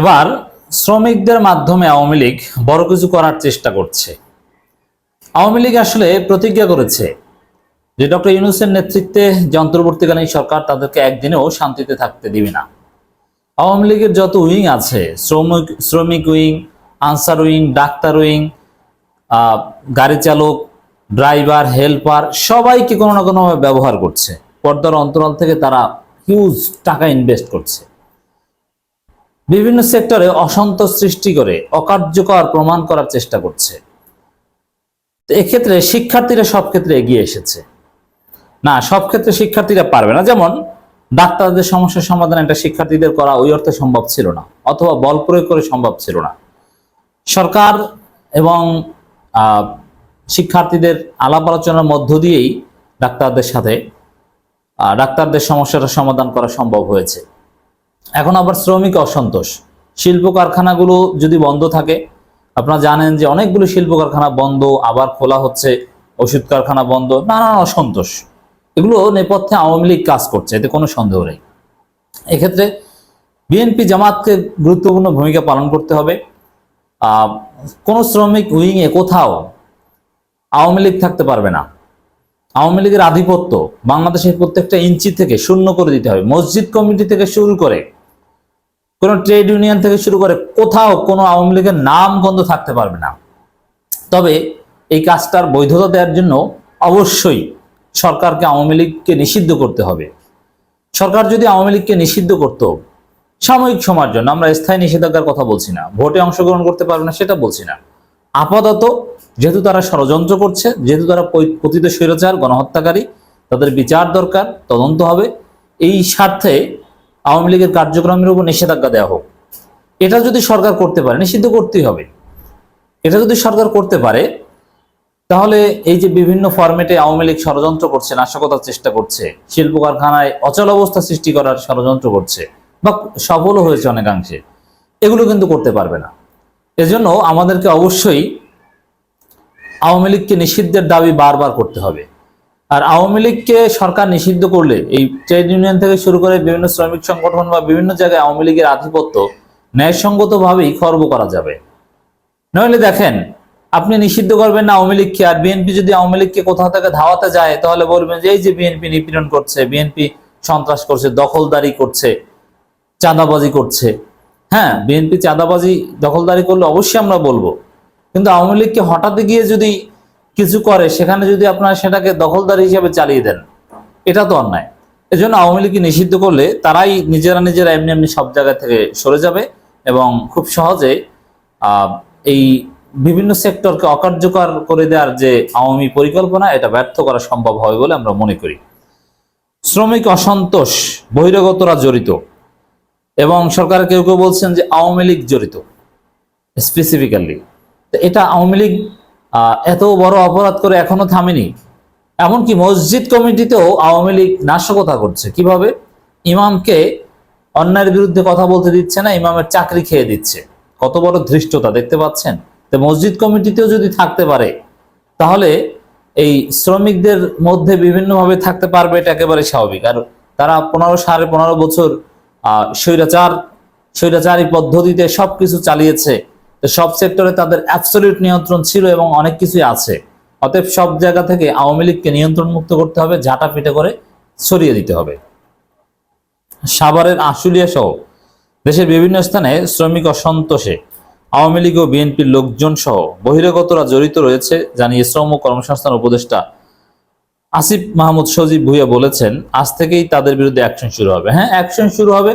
এবার শ্রমিকদের মাধ্যমে আওয়ামী লীগ বড় কিছু করার চেষ্টা করছে। আওয়ামী লীগ আসলে প্রতিজ্ঞা করেছে যে ডক্টর ইউনুসের নেতৃত্বে যে অন্তর্বর্তীকালীন সরকার তাদেরকে একদিনেও শান্তিতে থাকতে দিবে না। আওয়ামী লীগের যত উইং আছে, শ্রমিক শ্রমিক উইং, আনসার উইং, ডাক্তার উইং গাড়ি চালক, ড্রাইভার, হেল্পার, সবাইকে কোনো না কোনোভাবে ব্যবহার করছে। পর্দার অন্তরাল থেকে তারা হিউজ টাকা ইনভেস্ট করছে। বিভিন্ন সেক্টরে অসন্তোষ সৃষ্টি করে অকার্যকর প্রমাণ করার চেষ্টা করছে। তো এক্ষেত্রে শিক্ষার্থীরা সব ক্ষেত্রে এগিয়ে এসেছে। না সব ক্ষেত্রে শিক্ষার্থীরা পারবে না। যেমন, ডাক্তারদের সমস্যার সমাধান একটা শিক্ষার্থীদের করা ওই অর্থে সম্ভব ছিল না, অথবা বল প্রয়োগ করে সম্ভব ছিল না। সরকার এবং শিক্ষার্থীদের আলাপ আলোচনার মধ্য দিয়েই ডাক্তারদের সাথে ডাক্তারদের সমস্যাটা সমাধান করা সম্ভব হয়েছে। এখন আবার শ্রমিক অসন্তোষ। শিল্প কারখানাগুলো যদি বন্ধ থাকে, আপনারা জানেন যে অনেকগুলো শিল্প কারখানা বন্ধ, আবার খোলা হচ্ছে, ওষুধ কারখানা বন্ধ, নানান অসন্তোষ। এগুলো নেপথ্যে আওয়ামী লীগ কাজ করছে, এতে কোনো সন্দেহ নেই। এক্ষেত্রে বিএনপি জামাতকে গুরুত্বপূর্ণ ভূমিকা পালন করতে হবে। কোনো শ্রমিক উইংয়ে কোথাও আওয়ামী লীগ থাকতে পারবে না। আওয়ামী লীগের আধিপত্য বাংলাদেশের প্রত্যেকটা ইঞ্চি থেকে শূন্য করে দিতে হবে। মসজিদ কমিটি থেকে শুরু করে কোন ট্রেড ইউনিয়ন থেকে শুরু করে কোথাও কোনো আওয়ামী লীগের নাম গন্ধ থাকতে পারবে না। তবে এই কাজটার বৈধতা দেওয়ার জন্য অবশ্যই সরকারকে আওয়ামী লীগকে নিষিদ্ধ করতে হবে। সরকার যদি আওয়ামী লীগকে নিষিদ্ধ করত, সাময়িক সময়ের জন্য, আমরা স্থায়ী নিষেধাজ্ঞার কথা বলছি না, ভোটে অংশগ্রহণ করতে পারবে না সেটা বলছি না। আপাতত যেহেতু তারা ষড়যন্ত্র করছে, যেহেতু তারা পতিত স্বৈরাচার, গণহত্যাকারী, তাদের বিচার দরকার, তদন্ত হবে। এই স্বার্থে আওয়ামী লীগের কার্যক্রমের উপর নিষেধাজ্ঞা দেওয়া হোক। এটা যদি সরকার করতে পারে, নিষিদ্ধ করতেই হবে। এটা যদি সরকার করতে পারে, তাহলে এই যে বিভিন্ন ফরম্যাটে আওয়ামী লীগ ষড়যন্ত্র করছে, নাশকতার চেষ্টা করছে শিল্প কারখানায় অচল অবস্থা সৃষ্টি করার ষড়যন্ত্র করছে, বা সফলও হয়েছে অনেকাংশে, এগুলো কিন্তু করতে পারবে না। এজন্য আমাদেরকে অবশ্যই আওয়ামী লীগকে নিষিদ্ধের দাবি বারবার করতে হবে। আর আওয়ামী লীগকে সরকার নিষিদ্ধ করলে, এই ট্রেড ইউনিয়ন থেকে শুরু করে বিভিন্ন শ্রমিক সংগঠন বা বিভিন্ন জায়গায় আওয়ামী লীগের আধিপত্য ন্যায়সঙ্গতভাবেই খর্ব করা যাবে। নইলে দেখেন, আপনি নিষিদ্ধ করবেন না আওয়ামী লীগকে, আর বিএনপি যদি আওয়ামী লীগকে কোথাও থেকে ধাওয়াতে যায়, তাহলে বলবেন যে এই যে বিএনপি নিপীড়ন করছে, বিএনপি সন্ত্রাস করছে, দখলদারি করছে, চাঁদাবাজি করছে। হ্যাঁ বিএনপি চাঁদাবাজি, দখলদারি করলে অবশ্যই আমরা বলব। কিন্তু আওয়ামী লীগকে হঠাৎ গিয়ে যদি কিছু করে, সেখানে যদি আপনারা সেটাকে দখলদারি হিসেবে চালিয়ে দেন, এটা তো অন্যায়। এজন্য আওয়ামী লীগকে নিষিদ্ধ করলে তারাই নিজেরা নিজেরা এমনি এমনি সব জায়গা থেকে সরে যাবে এবং খুব সহজে এই বিভিন্ন সেক্টরকে অকার্যকর করে দেওয়ার যে আওয়ামী পরিকল্পনা, এটা ব্যর্থ করা সম্ভব হবে বলে আমরা মনে করি। শ্রমিক অসন্তোষ, বহিরাগতরা জড়িত এবং সরকার কেউ কেউ বলছেন যে আওয়ামী লীগ জড়িত স্পেসিফিক্যালি এটা আওয়ামী লীগ এত বড় অপরাধ করে এখনও থামেনি। এমনকি মসজিদ কমিটিতেও আওয়ামী লীগ নাশকতা করছে। কীভাবে? ইমামকে অন্যায়ের বিরুদ্ধে কথা বলতে দিচ্ছে না, ইমামের চাকরি খেয়ে দিচ্ছে। কত বড় ধৃষ্টতা, দেখতে পাচ্ছেন? তো মসজিদ কমিটিতেও যদি থাকতে পারে, তাহলে এই শ্রমিকদের মধ্যে বিভিন্নভাবে থাকতে পারবে এটা একেবারে স্বাভাবিক। আর তারা পনেরো সাড়ে পনেরো বছর স্বৈরাচার, স্বৈরাচারী পদ্ধতিতে সবকিছু চালিয়েছে। সব সেক্টরে তাদের অ্যাবসলিউট নিয়ন্ত্রণ ছিল এবং অনেক কিছুই আছে। অতএব সব জায়গা থেকে আওয়ামী লীগকে নিয়ন্ত্রণ মুক্ত করতে হবে, ঝাঁটা পিটে করে সরিয়ে দিতে হবে। সাভারের আশুলিয়া সহ দেশের বিভিন্ন স্থানে শ্রমিক অসন্তোষে আওয়ামী লীগ ও বিএনপির লোকজন সহ বহিরাগতরা জড়িত রয়েছে জানিয়ে শ্রম ও কর্মসংস্থান উপদেষ্টা আসিফ মাহমুদ সজীব ভুইয়া বলেছেন, আজ থেকেই তাদের বিরুদ্ধে অ্যাকশন শুরু হবে। হ্যাঁ অ্যাকশন শুরু হবে।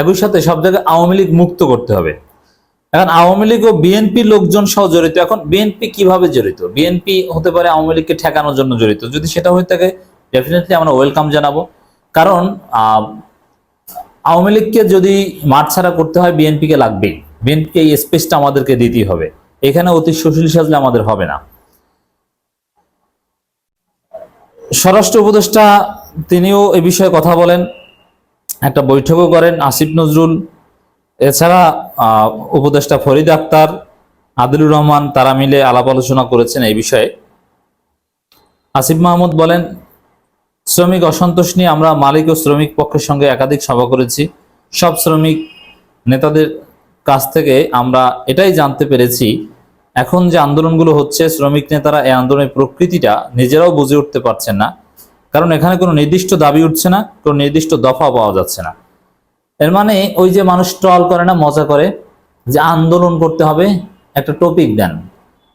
একই সাথে সব জায়গায় আওয়ামী লীগ মুক্ত করতে হবে। এখন আওয়ামী লীগ ও বিএনপি লোকজন সহ জড়িত। এখন বিএনপি কীভাবে জড়িত? বিএনপি হতে পারে আওয়ামী লীগকে ঠেকানোর জন্য জড়িত। যদি সেটা হয়ে থাকে ডেফিনেটলি আমরা ওয়েলকাম জানাব। কারণ আওয়ামী লীগকে যদি মাঠ ছাড়া করতে হয় বিএনপিকে লাগবেই। বিএনপিকে এই স্পেসটা আমাদেরকে দিতেই হবে। এখানে অতি সুশীল সাজলে আমাদের হবে না। স্বরাষ্ট্র উপদেষ্টা তিনিও এ বিষয়ে কথা বলেন। একটা বৈঠকও করেন, আসিফ নজরুল এছাড়া উপদেষ্টা ফরিদ আক্তার, আদিলুর রহমান তারা মিলে আলাপ আলোচনা করেছেন এই বিষয়ে। আসিফ মাহমুদ বলেন, শ্রমিক অসন্তোষ নিয়ে আমরা মালিক ও শ্রমিক পক্ষের সঙ্গে একাধিক সভা করেছি। সব শ্রমিক নেতাদের কাছ থেকে আমরা এটাই জানতে পেরেছি, এখন যে আন্দোলনগুলো হচ্ছে, শ্রমিক নেতারা এই আন্দোলনের প্রকৃতিটা নিজেরাও বুঝে উঠতে পারছেন না। কারণ এখানে কোনো নির্দিষ্ট দাবি উঠছে না, কোনো নির্দিষ্ট দফা পাওয়া যাচ্ছে না। এর মানে ওই যে মানুষ ট্রল করে না, মজা করে, যে আন্দোলন করতে হবে, একটা টপিক দেন।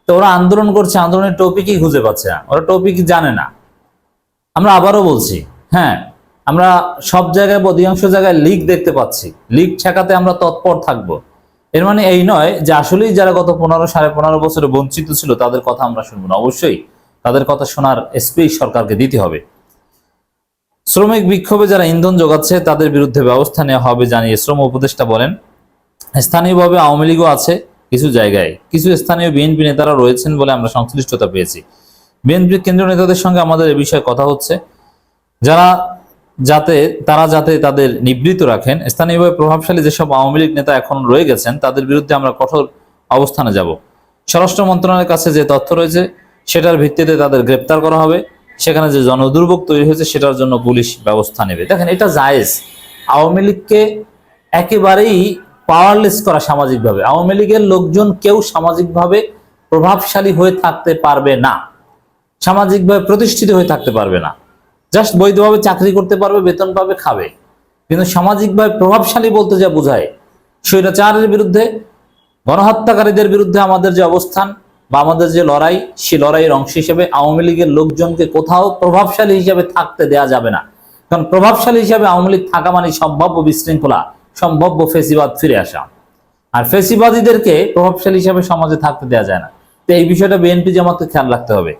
তো ওরা আন্দোলন করছে, আন্দোলনের টপিকই খুঁজে পাচ্ছে না। ওরা টপিক জানে না। আমরা আবারও বলছি হ্যাঁ আমরা সব জায়গায় অধিকাংশ জায়গায় লিক দেখতে পাচ্ছি। লিক ঠেকাতে আমরা তৎপর থাকব। এর মানে এই নয় যে আসলেই যারা গত পনেরো, সাড়ে পনেরো বছরে বঞ্চিত ছিল, তাদের কথা আমরা শুনব না। অবশ্যই তাদের কথা শোনার স্পেস সরকারকে দিতে হবে। শ্রমিক বিক্ষোভে যারা ইন্ধন যোগাচ্ছে তাদের বিরুদ্ধে ব্যবস্থা নেওয়া হবে জানিয়ে শ্রম উপদেষ্টা বলেন। স্থানীয়ভাবে আওয়ামী লীগও আছে কিছু জায়গায়। কিছু স্থানীয় বিএনপি নেতারা রয়েছেন বলে আমরা সংশ্লিষ্টতা পেয়েছি। বিএনপির কেন্দ্রীয় নেতাদের সঙ্গে আমাদের এ বিষয়ে কথা হচ্ছে। যারা যাতে, তারা যাতে তাদের নিবৃত রাখেন, স্থানীয়ভাবে প্রভাবশালী যেসব আওয়ামী লীগ নেতা এখন রয়ে গেছেন, তাদের বিরুদ্ধে আমরা কঠোর অবস্থানে যাব। স্বরাষ্ট্র মন্ত্রণালয়ের কাছে যে তথ্য রয়েছে, সেটার ভিত্তিতে তাদের গ্রেপ্তার করা হবে। সেখানে যে জনদুর্ভোগ তৈরি হয়েছে, সেটার জন্য পুলিশ ব্যবস্থা নেবে। দেখেন, এটা জায়েজ। আওয়ামী লীগকে একেবারেই পাওয়ারলেস করা সামাজিকভাবে। আওয়ামী লীগের লোকজন কেউ সামাজিকভাবে প্রভাবশালী হয়ে থাকতে পারবে না। সামাজিকভাবে প্রতিষ্ঠিত হয়ে থাকতে পারবে না। জাস্ট বৈধভাবে চাকরি করতে পারবে, বেতন পাবে, খাবে। কিন্তু সামাজিকভাবে প্রভাবশালী বলতে যা বোঝায়, স্বৈরাচারের বিরুদ্ধে, গণহত্যাকারীদের বিরুদ্ধে আমাদের যে অবস্থান বা আমাদের যে লড়াই সেই লড়াইয়ের অংশ হিসেবে আওয়ামী লীগের লোকজনকে কোথাও প্রভাবশালী হিসেবে থাকতে দেয়া যাবে না। কারণ প্রভাবশালী হিসেবে আওয়ামী লীগ থাকা মানে সম্ভাব্য বিশৃঙ্খলা, সম্ভাব্য ফেসিবাদ ফিরে আসা। আর ফেসিবাদীদেরকে প্রভাবশালী হিসাবে সমাজে থাকতে দেওয়া যায় না। তো এই বিষয়টা বিএনপি জামাতকে খেয়াল রাখতে হবে।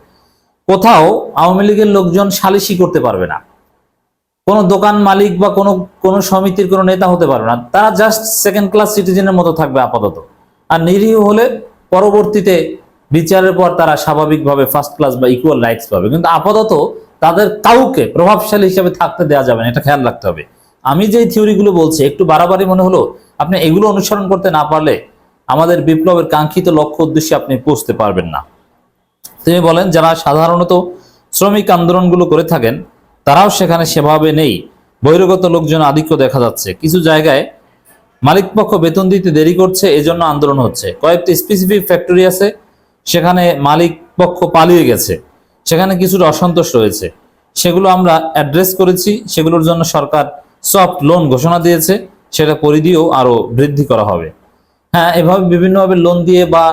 কোথাও আওয়ামী লীগের লোকজন সালিশি করতে পারবে না। কোনো দোকান মালিক বা কোনো কোনো সমিতির কোনো নেতা হতে পারবে না। তারা জাস্ট সেকেন্ড ক্লাস সিটিজেনের মতো থাকবে আপাতত। আর নিরীহ হলে পরবর্তীতে বিচারের পর তারা স্বাভাবিকভাবে ফার্স্ট ক্লাস বা ইকুয়াল রাইটস পাবে। কিন্তু আপাতত তাদের কাউকে প্রভাবশালী হিসেবে থাকতে দেওয়া যাবে না, এটা খেয়াল রাখতে হবে। আমি যে থিওরিগুলো বলছি, একটু বাড়াবাড়ি মনে হলো, আপনি এগুলো অনুসরণ করতে না পারলে আমাদের বিপ্লবের কাঙ্ক্ষিত লক্ষ্য উদ্দেশ্যে আপনি পৌঁছতে পারবেন না। তিনি বলেন, যারা সাধারণত শ্রমিক আন্দোলনগুলো করে থাকেন, তারাও সেখানে সেভাবে নেই। বহিরগত লোকজন আধিক্য দেখা যাচ্ছে। কিছু জায়গায় মালিকপক্ষ বেতন দিতে দেরি করছে, এজন্য আন্দোলন হচ্ছে। কয়েকটি স্পেসিফিক ফ্যাক্টরি আছে সেখানে মালিক পক্ষ পালিয়ে গেছে। সেখানে কিছুটা অসন্তোষ রয়েছে। সেগুলো আমরা অ্যাড্রেস করেছি। সেগুলোর জন্য সরকার সফট লোন ঘোষণা দিয়েছে। সেটা পরিধিও আরও বৃদ্ধি করা হবে। হ্যাঁ এভাবে বিভিন্নভাবে লোন দিয়ে বা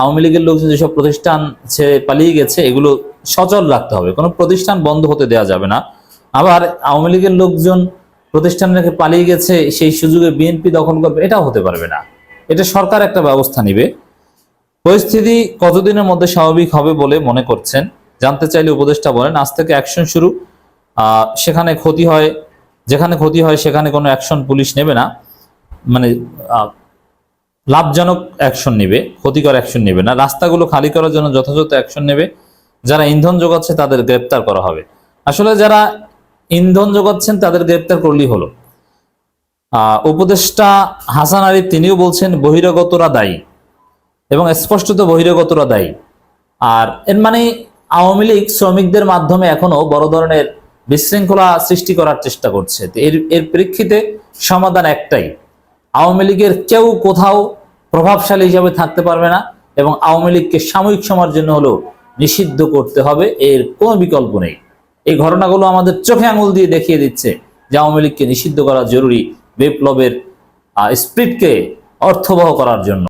আওয়ামী লীগের লোকজন যেসব প্রতিষ্ঠান ছেড়ে পালিয়ে গেছে, এগুলো সচল রাখতে হবে। কোনো প্রতিষ্ঠান বন্ধ হতে দেওয়া যাবে না। আবার আওয়ামী লীগের লোকজন প্রতিষ্ঠান রেখে পালিয়ে গেছে, সেই সুযোগে বিএনপি দখল করবে, এটাও হতে পারবে না। এটা সরকার একটা ব্যবস্থা নিবে। পরিস্থিতি কতদিনের মধ্যে স্বাভাবিক হবে বলে মনে করছেন? জানতে চাইলে উপদেষ্টা বলেন, আজ থেকে অ্যাকশন শুরু। সেখানে ক্ষতি হয়, যেখানে ক্ষতি হয় সেখানে কোনো অ্যাকশন পুলিশ নেবে না। মানে লাভজনক অ্যাকশন নেবে, ক্ষতিকর অ্যাকশন নেবে না। রাস্তাগুলো খালি করার জন্য যথাযথ অ্যাকশন নেবে। যারা ইন্ধন যোগাচ্ছে তাদের গ্রেপ্তার করা হবে। আসলে যারা ইন্ধন যোগাচ্ছেন তাদের গ্রেপ্তার করলেই হলো। উপদেষ্টা হাসান আরিফ তিনিও বলছেন, বহিরাগতরা দায়ী। এবং স্পষ্টত বহিরাগতরা দায়ী। আর এর মানে আওয়ামী লীগ শ্রমিকদের মাধ্যমে এখনও বড় ধরনের বিশৃঙ্খলা সৃষ্টি করার চেষ্টা করছে। এর এর প্রেক্ষিতে সমাধান একটাই। আওয়ামী লীগের কেউ কোথাও প্রভাবশালী হিসাবে থাকতে পারবে না এবং আওয়ামী লীগকে সাময়িক সময়ের জন্য হলেও নিষিদ্ধ করতে হবে, এর কোনো বিকল্প নেই। এই ঘটনাগুলো আমাদের চোখে আঙুল দিয়ে দেখিয়ে দিচ্ছে যে আওয়ামী লীগকে নিষিদ্ধ করা জরুরি বিপ্লবের স্প্রিটকে অর্থবহ করার জন্য।